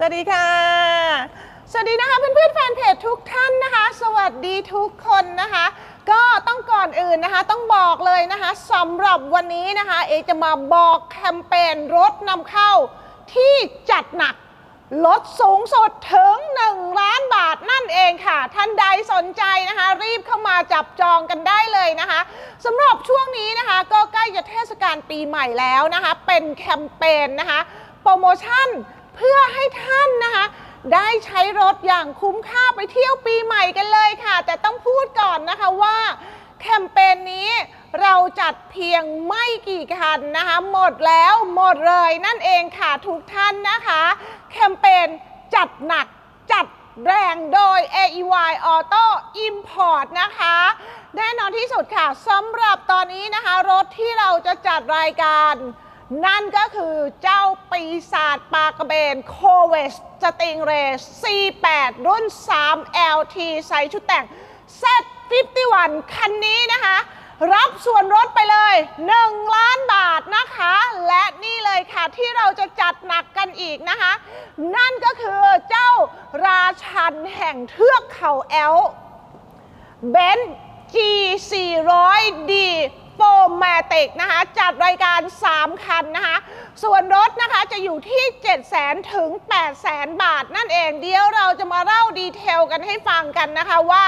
สวัสดีค่ะ สวัสดีนะคะเพื่อนๆแฟนเพจทุกท่านนะคะ สวัสดีทุกคนนะคะ ก็ต้องก่อนอื่นนะคะ ต้องบอกเลยนะคะสำหรับวันนี้นะคะ เอกจะมาบอกแคมเปญรถนำเข้าที่จัดหนักลดสูงสุดถึง 1 ล้านบาทนั่นเองค่ะ ท่านใดสนใจนะคะ รีบเข้ามาจับจองกันได้เลยนะคะสำหรับช่วงนี้นะคะ ก็ใกล้จะเทศกาลปีใหม่แล้วนะคะ เป็นแคมเปญนะคะ โปรโมชั่น เพื่อให้ท่านนะคะ ได้ใช้รถอย่างคุ้มค่าไปเที่ยวปีใหม่กันเลยค่ะ แต่ต้องพูดก่อนนะคะว่าแคมเปญนี้เราจัดเพียงไม่กี่คันนะคะ หมดแล้วหมดเลยนั่นเองค่ะทุกท่านนะคะ แคมเปญจัดหนักจัดแรงโดย AEY Auto Import นะคะ แน่นอนที่สุดค่ะสำหรับตอนนี้นะคะ รถที่เราจะจัดรายการ นั่นก็คือเจ้าปีศาจปลากระเบนโคเวสสติงเรส C8 รุ่น 3 LT ใส่ชุดแต่ง Z51 คันนี้นะคะ รับส่วนลดไปเลย 1 ล้านบาทนะคะ และนี่เลยค่ะที่เราจะจัดหนักกันอีกนะคะ นั่นก็คือเจ้าราชันแห่งเทือกเขาแอลเบน G400D โฟม a t i c นะคะ จัดรายการ 3 คันนะคะ ส่วนรถนะคะจะอยู่ที่ 7 0 0 0 0ถึง800,000 บาท นั่นเองเดี๋ยวเราจะมาเล่าดีเทลกันให้ฟังกันนะคะว่า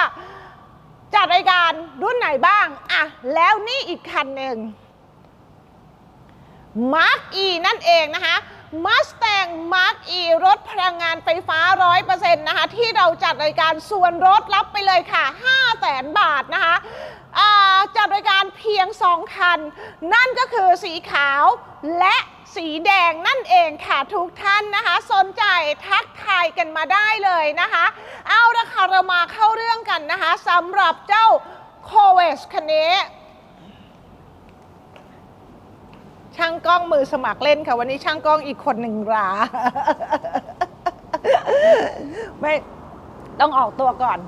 จัดรายการรุ่นไหนบ้าง อะ แล้วนี่อีกคันหนึ่ง Mark E นั่นเองนะคะ Mustang Mark E รถพลังงานไฟฟ้า 100%นะคะ ที่เราจัดรายการส่วนรถรับไปเลยค่ะ 500,000บาทนะคะ อ่าจัดรายการเพียง 2 คัน นั่นก็คือสีขาวและสีแดงนั่นเองค่ะทุกท่านนะคะ สนใจทักทายกันมาได้เลยนะคะ เอาละค่ะเรามาเข้าเรื่องกันนะคะสำหรับเจ้าโคเวสคันนี้ช่างกล้องมือสมัครเล่นค่ะ วันนี้ช่างกล้องอีกคนหนึ่งราไม่ต้องออกตัวก่อน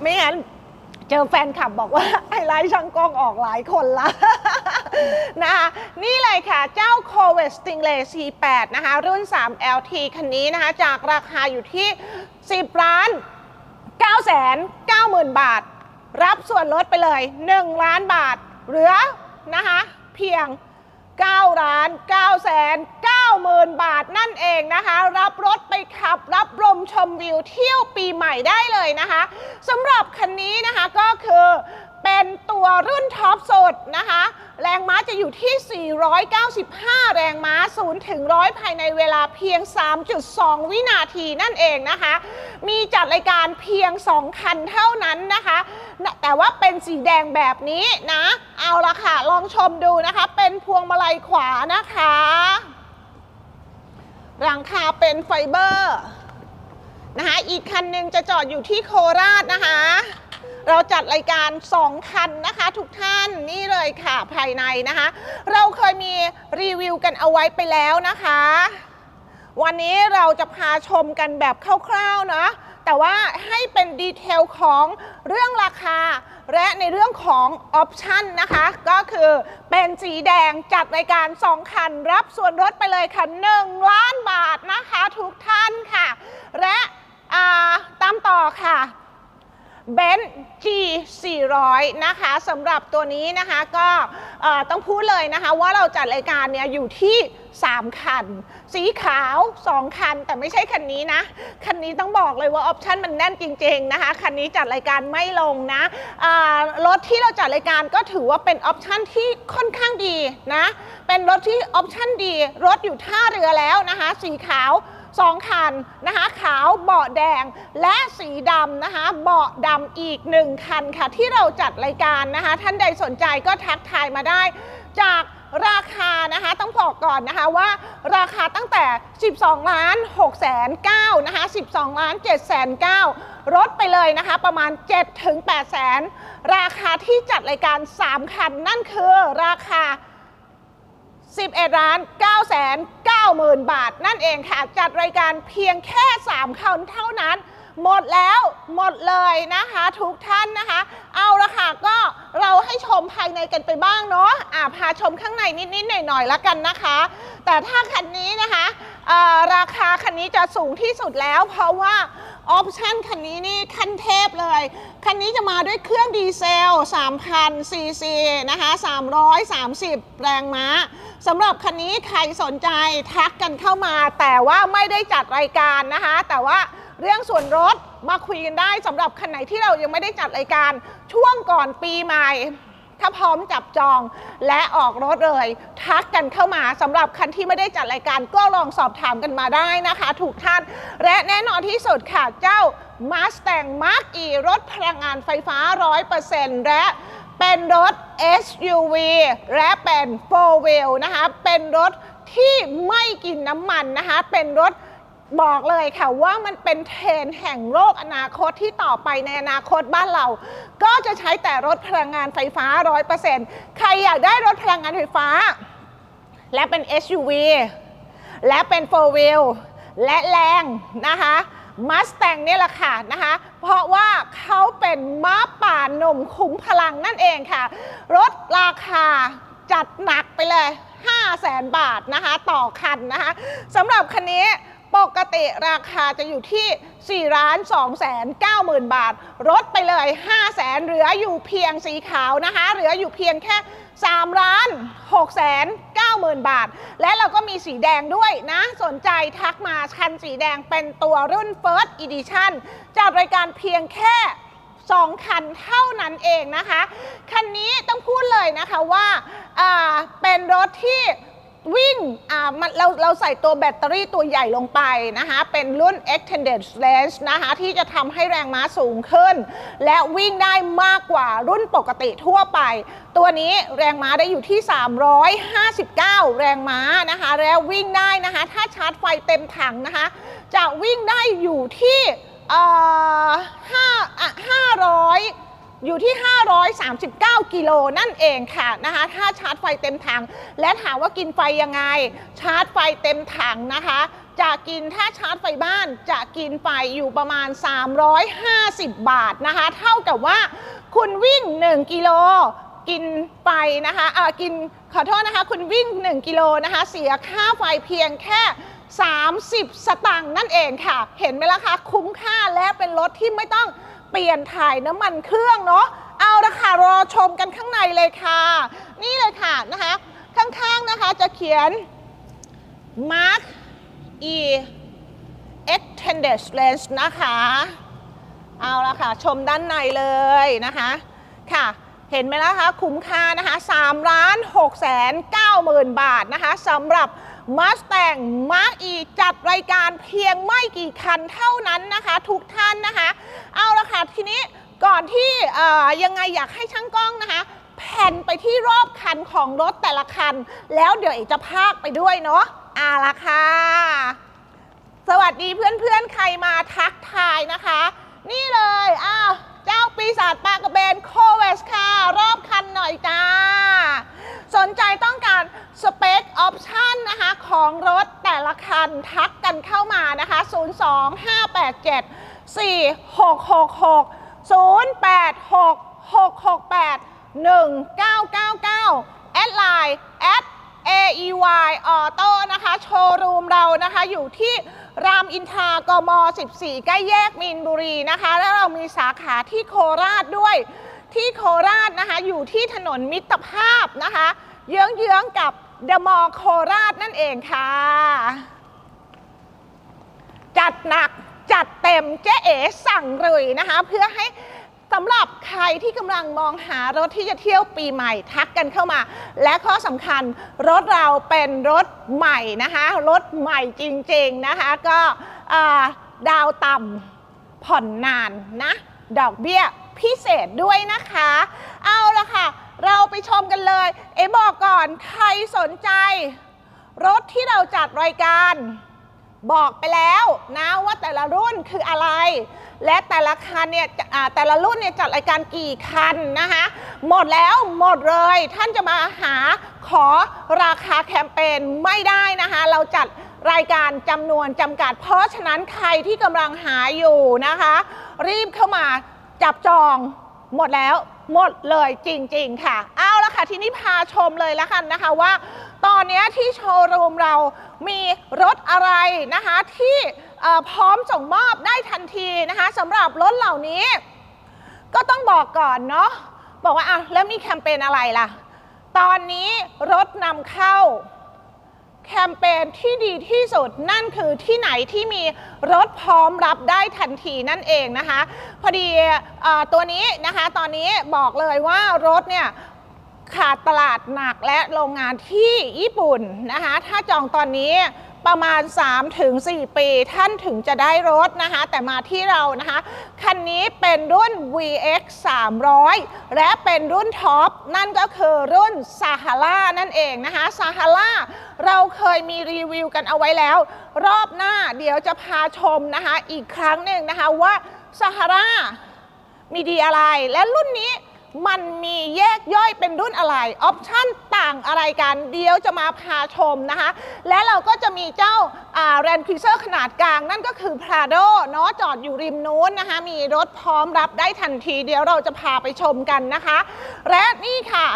ไม่งั้น เจอแฟนคลับบอกว่าไอ้ไลน์ช่างกล้องออกหลายคนละนะคะนี่เลยค่ะ เจ้า c o v e t Stingray C8 นะคะ รุ่น 3 LT คันนี้นะคะ จากราคาอยู่ที่ 10 ล้าน 9 9 0 0 0 บาท รับส่วนลดไปเลย 1 ล้านบาท เหลือนะคะ เพียง 9ล้าน9แสน9หมื่นบาทนั่นเองนะคะ รับรถไปขับรับลมชมวิวเที่ยวปีใหม่ได้เลยนะคะสำหรับคันนี้นะคะก็คือ เป็นตัวรุ่นท็อปสุดนะคะ แรงม้าจะอยู่ที่ 495 แรงม้า 0 ถึง 100 ภายในเวลาเพียง 3.2 วินาทีนั่นเองนะคะ มีจัดรายการเพียง 2 คันเท่านั้นนะคะ แต่ว่าเป็นสีแดงแบบนี้นะ เอาละค่ะ ลองชมดูนะคะ เป็นพวงมาลัยขวานะคะ หลังคาเป็นไฟเบอร์นะคะ อีกคันหนึ่งจะจอดอยู่ที่โคราชนะคะ เราจัดรายการ 2 คันนะคะ ทุกท่านนี่เลยค่ะภายในนะคะ เราเคยมีรีวิวกันเอาไว้ไปแล้วนะคะ วันนี้เราจะพาชมกันแบบคร่าวๆเนาะแต่ว่าให้เป็นดีเทลของเรื่องราคา และในเรื่องของออปชันนะคะ ก็คือเป็นสีแดงจัดรายการ 2 คัน รับส่วนลดไปเลยค่ะ1ล้านบาทนะคะ ทุกท่านค่ะ และตามต่อค่ะ เบนซ์ G 400นะคะสำหรับตัวนี้นะคะก็ต้องพูดเลยนะคะว่าเราจัดรายการเนี่ยอยู่ที่ 3 คัน สีขาว 2 คัน แต่ไม่ใช่คันนี้นะ คันนี้ต้องบอกเลยว่าออปชันมันแน่นจริงๆนะคะ คันนี้จัดรายการไม่ลงนะรถที่เราจัดรายการก็ถือว่าเป็นออปชันที่ค่อนข้างดีนะ เป็นรถที่ออปชันดี รถอยู่ท่าเรือแล้วนะคะ สีขาว สองคันนะคะขาวเบาะแดงและสีดำนะคะเบาะดำอีกหนึ่งคันค่ะ ที่เราจัดรายการนะคะ ท่านใดสนใจก็ทักทายมาได้ จากราคานะคะต้องบอกก่อนนะคะว่าราคาตั้งแต่ 12 ล้าน6แสน9นะคะ 12 ล้าน7แสน9ลดไปเลยนะคะประมาณ 7 ถึง8แสนราคาที่จัดรายการ 3 คันนั่นคือราคา 11 ล้าน9แสน 9หมื่นบาท นั่นเองค่ะ จัดรายการเพียงแค่ 3คันเท่านั้น หมดแล้วหมดเลยนะคะ ทุกท่านนะคะ เอาละค่ะก็เราให้ชมภายในกันไปบ้างเนาะอ่าพาชมข้างในนิดๆหน่อยๆแล้วกันนะคะ แต่ถ้าคันนี้นะคะราคาคันนี้จะสูงที่สุดแล้ว เพราะว่าออปชันคันนี้นี่ขั้นเทพเลย คันนี้จะมาด้วยเครื่องดีเซล3,000ซีซีนะคะ330 แรงม้า สำหรับคันนี้ใครสนใจทักกันเข้ามา แต่ว่าไม่ได้จัดรายการนะคะ แต่ว่าเรื่องส่วนรถมาคุยกันได้สำหรับคันไหนที่เรายังไม่ได้จัดรายการช่วงก่อนปีใหม่ ถ้าพร้อมจับจองและออกรถเลย ทักกันเข้ามาสำหรับคันที่ไม่ได้จัดรายการก็ลองสอบถามกันมาได้นะคะ ถูกท่าน และแน่นอนที่สุดค่ะเจ้า Mustang Mark E รถพลังงานไฟฟ้า 100%และ เป็นรถ SUV และเป็น4 wheel นะคะ เป็นรถที่ไม่กินน้ำมันนะคะ เป็นรถบอกเลยค่ะว่ามันเป็นเทรนแห่งโลกอนาคตที่ต่อไปในอนาคตบ้านเรา ก็จะใช้แต่รถพลังงานไฟฟ้า 100%ใครอยากได้รถพลังงานไฟฟ้า และเป็น SUV และเป็น 4 wheel และแรงนะคะ มัสแตงนี่ยแหละค่ะนะคะเพราะว่าเขาเป็นม้าป่าหนุ่มคุ้มพลังนั่นเองค่ะ รถราคาจัดหนักไปเลย 5 0 0แสนบาทนะคะ ต่อคันนะคะสำหรับคันนี้ ปกติราคาจะอยู่ที่4ล้าน2แสน9หมื่นบาทลดไปเลย5แสนเหลืออยู่เพียงสีขาวนะคะ เหลืออยู่เพียงแค่3ล้าน6แสน9หมื่นบาท และเราก็มีสีแดงด้วยนะ สนใจทักมาคันสีแดงเป็นตัวรุ่น First Edition จากรายการเพียงแค่2คันเท่านั้นเองนะคะ คันนี้ต้องพูดเลยนะคะว่าอ่าเป็นรถที่ วิ่งอ่ามันเราเราใส่ตัวแบตเตอรี่ตัวใหญ่ลงไปนะคะเป็นรุ่น extended range นะคะที่จะทำให้แรงม้าสูงขึ้น และวิ่งได้มากกว่ารุ่นปกติทั่วไป ตัวนี้แรงม้าได้อยู่ที่ 359 แรงม้านะคะแล้ววิ่งได้นะคะถ้าชาร์จไฟเต็มถังนะคะจะวิ่งได้อยู่ที่เอ่อห้าอะห้าร้อย อยู่ที่ 539 กิโลนั่นเองค่ะนะคะ ถ้าชาร์จไฟเต็มถัง และถามว่ากินไฟยังไง ชาร์จไฟเต็มถังนะคะ จะกินถ้าชาร์จไฟบ้านจะกินไฟอยู่ประมาณ 350 บาทนะคะ เท่ากับว่าคุณวิ่ง 1 กิโลกินไฟนะคะเออกินขอโทษนะคะ คุณวิ่ง 1 กิโลนะคะ เสียค่าไฟเพียงแค่ 30 สตางค์นั่นเองค่ะ เห็นไหมล่ะคะ คุ้มค่าและเป็นรถที่ไม่ต้อง ปลี่ยนถ่ายน้ำมันเครื่องเนาะเอาละค่ะรอชมกันข้างในเลยค่ะ นี่เลยค่ะนะคะข้างๆนะคะจะเขียน Mark E Extended Range นะคะ เอาละค่ะ ชมด้านในเลยนะคะค่ะเห็นไหมล่ะคะ คุ้มค่านะคะ3ล้าน6แสน9หมื่นบาทนะคะสำหรับ Mustang Mark E จัดรายการเพียงไม่กี่คันเท่านั้นนะคะ ทุกท่านนะคะ เอาละค่ะทีนี้ก่อนที่เอ่อยังไงอยากให้ช่างกล้องนะคะแผ่นไปที่รอบคันของรถแต่ละคัน แล้วเดี๋ยวเอกจะพากไปด้วยเนาะเอาละค่ะ สวัสดีเพื่อนๆ ใครมาทักทายนะคะ นี่เลย อ้าว เจ้าปีศาจปลากระเบนโคเวสค่ะ รอบคันหน่อยจ้า สนใจต้องการสเปคออปชันนะคะ ของรถันทักกันเข้ามานะคะ 02587 466 086 668 1999 แอดไลน์แอด AEY Auto นะคะ โชว์รูมเรานะคะ อยู่ที่รามอินทรากม 14 ใกล้แยกมีนบุรีนะคะ แล้วเรามีสาขาที่โคราชด้วย ที่โคราชนะคะ อยู่ที่ถนนมิตรภาพนะคะ เยื้องๆกับเดอะมอลล์โคราชนั่นเองค่ะ จัดหนักจัดเต็มเจ๊เอ๋สั่งเลยนะคะ เพื่อให้สำหรับใครที่กำลังมองหารถที่จะเที่ยวปีใหม่ทักกันเข้ามา และข้อสำคัญรถเราเป็นรถใหม่นะคะ รถใหม่จริงๆนะคะ ก็ดาวต่ำผ่อนนานนะ ดอกเบี้ยพิเศษด้วยนะคะ เอาละค่ะ เราไปชมกันเลย เอ๋บอกก่อนใครสนใจ รถที่เราจัดรายการ บอกไปแล้วนะว่าแต่ละรุ่นคืออะไร และแต่ละคันเนี่ยแต่ละรุ่นเนี่ยจัดรายการกี่คันนะคะหมดแล้วหมดเลย ท่านจะมาหาขอราคาแคมเปญไม่ได้นะคะเราจัดรายการจำนวนจำกัด เพราะฉะนั้นใครที่กำลังหาอยู่นะคะ รีบเข้ามาจับจองหมดแล้ว หมดเลยจริง ๆ ค่ะ เอาละค่ะ ที่นี่พาชมเลยละกันนะคะว่า ตอนนี้ที่โชว์รูมเรามีรถอะไรนะคะที่พร้อมส่งมอบได้ทันทีนะคะสำหรับรถเหล่านี้ ก็ต้องบอกก่อนเนาะบอกว่าอะแล้วมีแคมเปญอะไรล่ะ ตอนนี้รถนำเข้า แคมเปญที่ดีที่สุดนั่นคือที่ไหนที่มีรถพร้อมรับได้ทันทีนั่นเองนะคะ พอดีอตัวนี้นะคะตอนนี้บอกเลยว่ารถเนี่ยขาดตลาดหนักและโรงงานที่ญี่ปุ่นนะคะถ้าจองตอนนี้ ประมาณ 3-4 ปี ท่านถึงจะได้รถนะคะ แต่มาที่เรานะคะ คันนี้เป็นรุ่น VX 300 และเป็นรุ่นท็อป นั่นก็คือรุ่น Sahara นั่นเองนะคะ Sahara เราเคยมีรีวิวกันเอาไว้แล้ว รอบหน้าเดี๋ยวจะพาชมนะคะ อีกครั้งหนึ่งนะคะว่า Sahara มีดีอะไรและรุ่นนี้ มันมีแยกย่อยเป็นรุ่นอะไร ออปชั่นต่างอะไรกัน เดี๋ยวจะมาพาชมนะคะ และเราก็จะมีเจ้าแรนค u เซอร์ขนาดกลาง นั่นก็คือ Prado เนาะจอดอยู่ริมนู้นนะคะ มีรถพร้อมรับได้ทันที เดี๋ยวเราจะพาไปชมกันนะคะ และนี่ค่ะ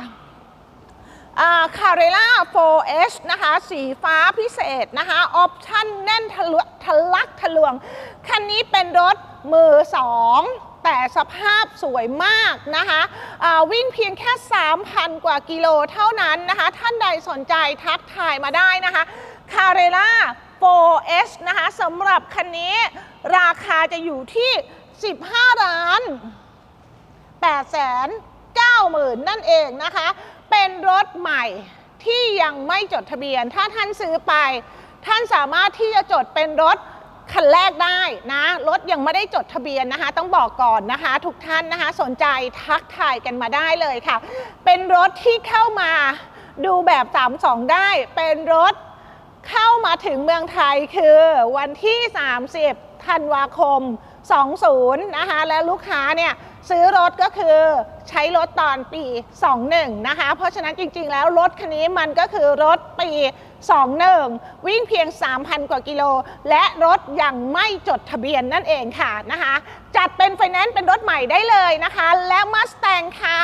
คาเรล่า 4S นะคะ สีฟ้าพิเศษนะคะ ออปชั่นแน่นทะลุทะลักทะลวง คันนี้เป็นรถมือสอง แต่สภาพสวยมากนะคะวิ่งเพียงแค่ 3,000 กว่ากิโลเท่านั้นนะคะ ท่านใดสนใจทักทายมาได้นะคะคาเรล่า 4S นะคะสำหรับคันนี้ราคาจะอยู่ที่ 15 ล้าน8 9 0 0 0 0นั่นเองนะคะ เป็นรถใหม่ที่ยังไม่จดทะเบียน ถ้าท่านซื้อไป ท่านสามารถที่จะจดเป็นรถ คันแรกได้นะรถยังไม่ได้จดทะเบียนนะคะ ต้องบอกก่อนนะคะ ทุกท่านนะคะ สนใจทักทายกันมาได้เลยค่ะ เป็นรถที่เข้ามาดูแบบ32ได้ เป็นรถเข้ามาถึงเมืองไทยคือวันที่ 30ธันวาคม 20 นะคะและลูกค้าเนี่ยซื้อรถก็คือใช้รถตอนปี 21 นะคะ เพราะฉะนั้นจริงๆ แล้วรถคันนี้มันก็คือรถปี 21 วิ่งเพียง 3,000 กว่ากิโล และรถยังไม่จดทะเบียนนั่นเองค่ะนะคะ จัดเป็นไฟแนนซ์เป็นรถใหม่ได้เลยนะคะ และมาสแตงค่ะ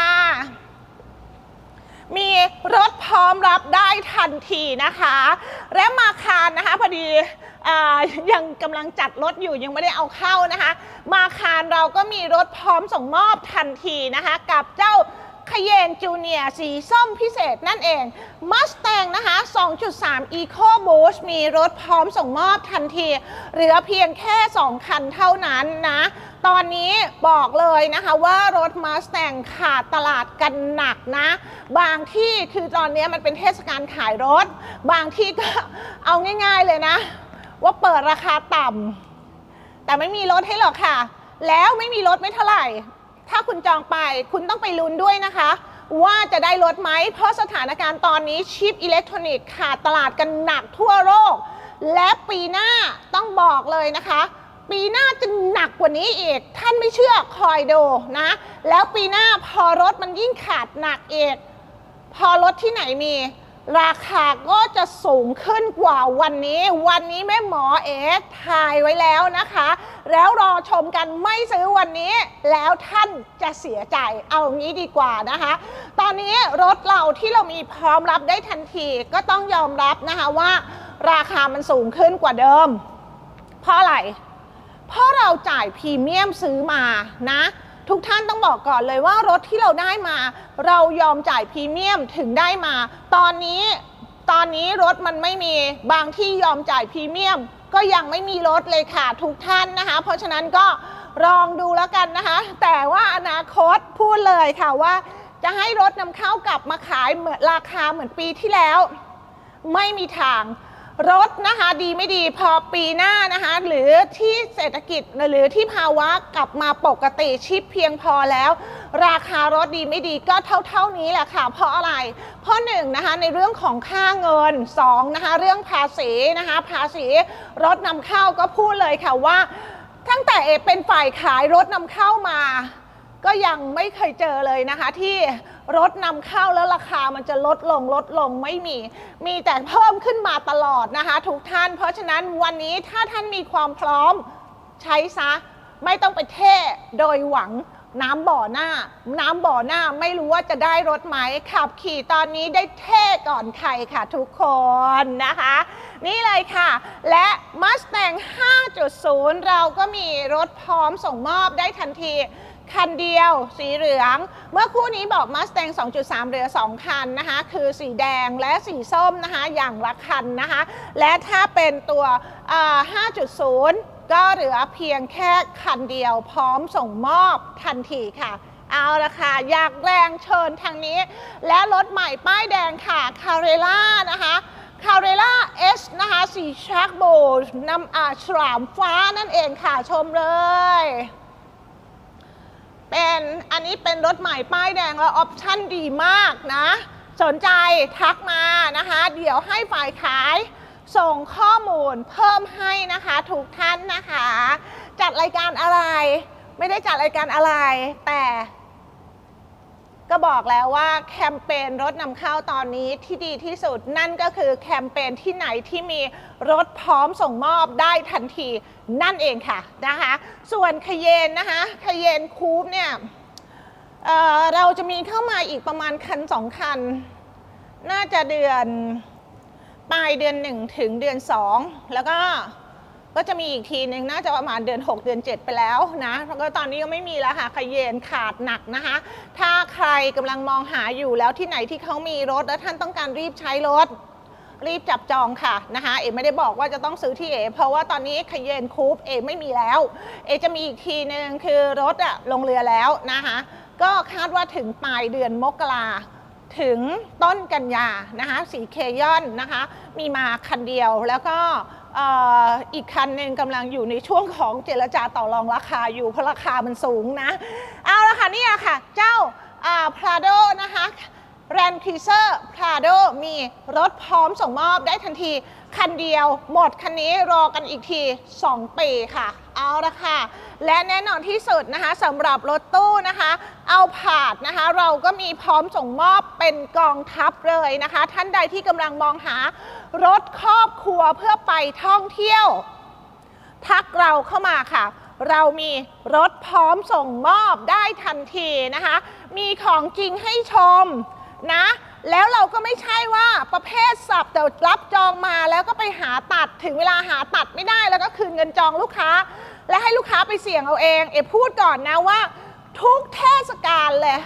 มีรถพร้อมรับได้ทันทีนะคะ และมาคารนะคะพอดีอยังกำลังจัดรถอยู่ยังไม่ได้เอาเข้านะคะ มาคารเราก็มีรถพร้อมส่งมอบทันทีนะคะ กับเจ้า คเยนจูเนียสีส้มพิเศษนั่นเองมัสแตงนะคะ 2.3 Eco Boost มีรถพร้อมส่งมอบทันที เหลือเพียงแค่ 2 คันเท่านั้นนะ ตอนนี้บอกเลยนะคะว่ารถมาสแตงขาดตลาดกันหนักนะ บางที่คือตอนนี้มันเป็นเทศกาลขายรถ บางที่ก็เอาง่ายๆเลยนะ ว่าเปิดราคาต่ำแต่ไม่มีรถให้หรอกค่ะ แล้วไม่มีรถไม่เท่าไหร่ ถ้าคุณจองไปคุณต้องไปลุ้นด้วยนะคะ ว่าจะได้รถไหม เพราะสถานการณ์ตอนนี้ชิปอิเล็กทรอนิกส์ขาดตลาดกันหนักทั่วโลก และปีหน้าต้องบอกเลยนะคะ ปีหน้าจะหนักกว่านี้อีก ท่านไม่เชื่อคอยดูนะ แล้วปีหน้าพอรถมันยิ่งขาดหนักอีกพอรถที่ไหนมี ราคาก็จะสูงขึ้นกว่าวันนี้ วันนี้แม่หมอเอ๋ทายไว้แล้วนะคะ แล้วรอชมกันไม่ซื้อวันนี้ แล้วท่านจะเสียใจเอางี้ดีกว่านะคะ ตอนนี้รถเราที่เรามีพร้อมรับได้ทันทีก็ต้องยอมรับนะคะว่า ราคามันสูงขึ้นกว่าเดิม เพราะอะไร เพราะเราจ่ายพรีเมียมซื้อมานะ ทุกท่านต้องบอกก่อนเลยว่ารถที่เราได้มา เรายอมจ่ายพรีเมียมถึงได้มา ตอนนี้ตอนนี้รถมันไม่มีบางที่ยอมจ่ายพรีเมียม ก็ยังไม่มีรถเลยค่ะทุกท่านนะคะ เพราะฉะนั้นก็ลองดูแล้วกันนะคะ แต่ว่าอนาคตพูดเลยค่ะว่า จะให้รถนำเข้ากลับมาขายเหมือนราคาเหมือนปีที่แล้ว ไม่มีทาง รถนะคะดีไม่ดีพอปีหน้านะคะหรือที่เศรษฐกิจหรือที่ภาวะกลับมาปกติชิปเพียงพอแล้ว ราคารถดีไม่ดีก็เท่าๆนี้แหละค่ะ เพราะอะไร เพราะหนึ่งนะคะในเรื่องของค่าเงินสองนะคะเรื่องภาษีนะคะภาษีรถนำเข้าก็พูดเลยค่ะว่า ตั้งแต่เอเป็นฝ่ายขายรถนำเข้ามา ก็ยังไม่เคยเจอเลยนะคะ ที่รถนำเข้าแล้วราคามันจะลดลงลดลงไม่มี มีแต่เพิ่มขึ้นมาตลอดนะคะ ทุกท่าน เพราะฉะนั้นวันนี้ถ้าท่านมีความพร้อมใช้ซะ ไม่ต้องไปเท่โดยหวังน้ำบ่อหน้า น้ำบ่อหน้าไม่รู้ว่าจะได้รถไหมขับขี่ตอนนี้ได้เท่ก่อนใครค่ะทุกคนนะคะ นี่เลยค่ะ และ Mustang 5.0 เราก็มีรถพร้อมส่งมอบได้ทันที คันเดียวสีเหลือง เมื่อคู่นี้บอก Mustang 2.3 เหลือ 2 คันนะคะ คือสีแดงและสีส้มนะคะ อย่างละคันนะคะ และถ้าเป็นตัว 5.0 ก็เหลือเพียงแค่คันเดียวพร้อมส่งมอบทันทีค่ะเอาละค่ะ อยากแรงเชิญทางนี้ และรถใหม่ป้ายแดงค่ะ c a r r e l a นะคะ c a r r e l a S นะคะสีชักโบนำอาฉลามฟ้านั่นเองค่ะชมเลย เป็นอันนี้เป็นรถใหม่ป้ายแดงแล้วออปชั่นดีมากนะ สนใจทักมานะคะ เดี๋ยวให้ฝ่ายขายส่งข้อมูลเพิ่มให้นะคะ ทุกท่านนะคะ จัดรายการอะไร ไม่ได้จัดรายการอะไร แต่ ก็บอกแล้วว่าแคมเปญรถนำเข้าตอนนี้ที่ดีที่สุดนั่นก็คือแคมเปญที่ไหนที่มีรถพร้อมส่งมอบได้ทันทีนั่นเองค่ะนะคะ ส่วนคเยนนะคะคเยนคูปเนี่ยเเราจะมีเข้ามาอีกประมาณคันสองคัน น่าจะเดือนปลายเดือนหนึ่งถึงเดือนสองแล้วก็ ก็จะมีอีกทีหนึ่งน่าจะประมาณเดือน 6 เดือน 7 ไปแล้วนะแล้วก็ตอนนี้ก็ไม่มีแล้วค่ะขยเยนขาดหนักนะคะ ถ้าใครกำลังมองหาอยู่แล้วที่ไหนที่เขามีรถ และท่านต้องการรีบใช้รถรีบจับจองค่ะนะคะเอ๋ไม่ได้บอกว่าจะต้องซื้อที่เอ๋เพราะว่าตอนนี้ขยเยนคูปเอ๋ไม่มีแล้ว เอ๋จะมีอีกทีหนึ่งคือรถอะลงเรือแล้วนะคะก็คาดว่าถึงปลายเดือนมกราถึงต้นกันยานะคะสีเคยอนนะคะ มีมาคันเดียวแล้วก็ เอ่ออีกคันหนึ่งกำลังอยู่ในช่วงของเจรจาต่อรองราคาอยู่เพราะราคามันสูงนะ เอาละค่ะนี่ค่ะ เจ้าพราโดนะคะแรนคิเซอร์พราโดมีรถพร้อมส่งมอบได้ทันที คันเดียว หมดคันนี้รอกันอีกที 2 ปีค่ะ เอาละค่ะ และแน่นอนที่สุดนะคะสำหรับรถตู้นะคะ เอาผาดนะคะ เราก็มีพร้อมส่งมอบเป็นกองทัพเลยนะคะ ท่านใดที่กำลังมองหารถครอบครัวเพื่อไปท่องเที่ยว ทักเราเข้ามาค่ะเรามีรถพร้อมส่งมอบได้ทันทีนะคะ มีของจริงให้ชมนะ แล้วเราก็ไม่ใช่ว่าประเภทสับแต่รับจองมาแล้วก็ไปหาตัดถึงเวลาหาตัดไม่ได้ แล้วก็คืนเงินจองลูกค้า และให้ลูกค้าไปเสี่ยงเอาเอง เอพูดก่อนนะว่า ทุกเทศกาลเลย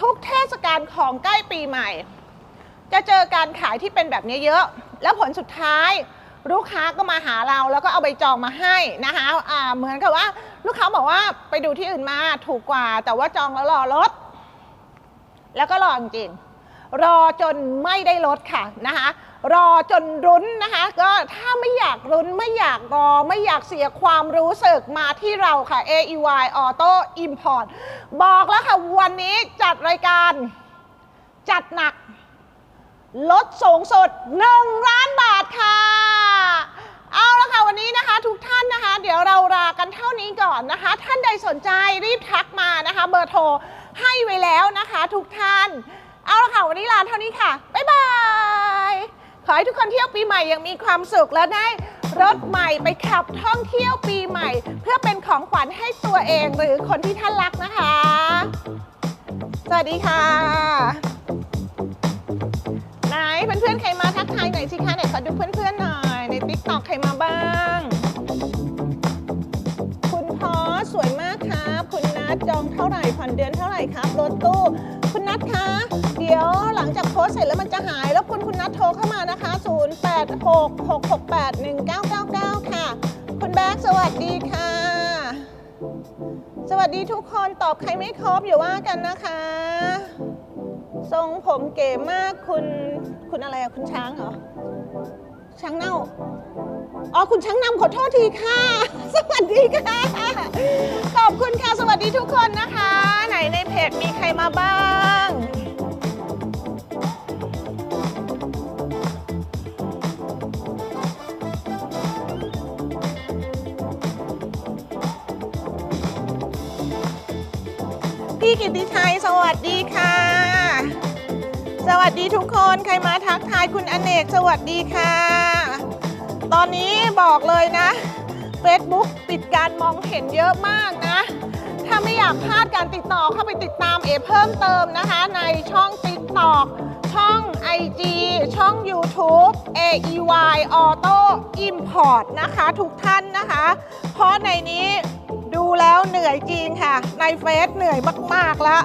ทุกเทศกาลของใกล้ปีใหม่ จะเจอการขายที่เป็นแบบนี้เยอะ แล้วผลสุดท้ายลูกค้าก็มาหาเราแล้วก็เอาใบจองมาให้นะคะอ่าเหมือนกับว่า ลูกค้าบอกว่าไปดูที่อื่นมาถูกกว่า แต่ว่าจองแล้วรอรถแล้วก็รอจริง รอจนไม่ได้รถค่ะนะคะรอจนรุ้นนะคะก็ถ้าไม่อยากรุ้นไม่อยากรอไม่อยากเสียความรู้สึกมาที่เราค่ะ AEY Auto Import บอกแล้วค่ะ วันนี้จัดรายการจัดหนัก ลดสูงสุด 1 ล้านบาทค่ะ เอาละค่ะ วันนี้นะคะทุกท่านนะคะ เดี๋ยวเราลากันเท่านี้ก่อนนะคะ ท่านใดสนใจรีบทักมานะคะ เบอร์โทรให้ไว้แล้วนะคะ ทุกท่าน ละค่ะ วันนี้ลาเท่านี้ค่ะ บ๊ายบาย ขอให้ทุกคนเที่ยวปีใหม่อยังมีความสุขและได้รถใหม่ไปขับท่องเที่ยวปีใหม่ เพื่อเป็นของขวัญให้ตัวเองหรือคนที่ท่านรักนะคะ สวัสดีค่ะไหนเพื่อนๆใครมาทักทายหน่อยสิคะไหนขอดูเพื่อนๆหน่อย ในติ๊กต็อกใครมาบ้าง คุณพอสวยมากครับ คุณนัดจองเท่าไหร่ผ่อนเดือนเท่าไหร่ครับรถตู้ คุณนัดคะ ดี๋ยวหลังจากโพสเสร็จแล้วมันจะหายแล้วคุณคุณนัดโทรเข้ามานะคะ 0866681999 ค่ะ คุณแบ๊กสวัสดีค่ะ สวัสดีทุกคนตอบใครไม่ครบอย่าว่ากันนะคะ ทรงผมเก๋มากคุณคุณอะไรอะคุณช้างเหรอช้างเน่า อ๋อ คุณช้างนำขอโทษทีค่ะ สวัสดีค่ะ ขอบคุณค่ะ สวัสดีทุกคนนะคะ ไหนในเพจมีใครมาบ้าง กิติชัยสวัสดีค่ะ สวัสดีทุกคนใครมาทักทายคุณอเนกสวัสดีค่ะ ตอนนี้บอกเลยนะ Facebook ปิดการมองเห็นเยอะมากนะ ถ้าไม่อยากพลาดการติดต่อเข้าไปติดตามเอเพิ่มเติมนะคะ ในช่อง TikTok ช่อง IG ช่อง YouTube AEY Auto Import นะคะ ทุกท่านนะคะ เพราะในนี้ แล้วเหนื่อยจริงค่ะ ในเฟซเหนื่อยมาก ๆ แล้ว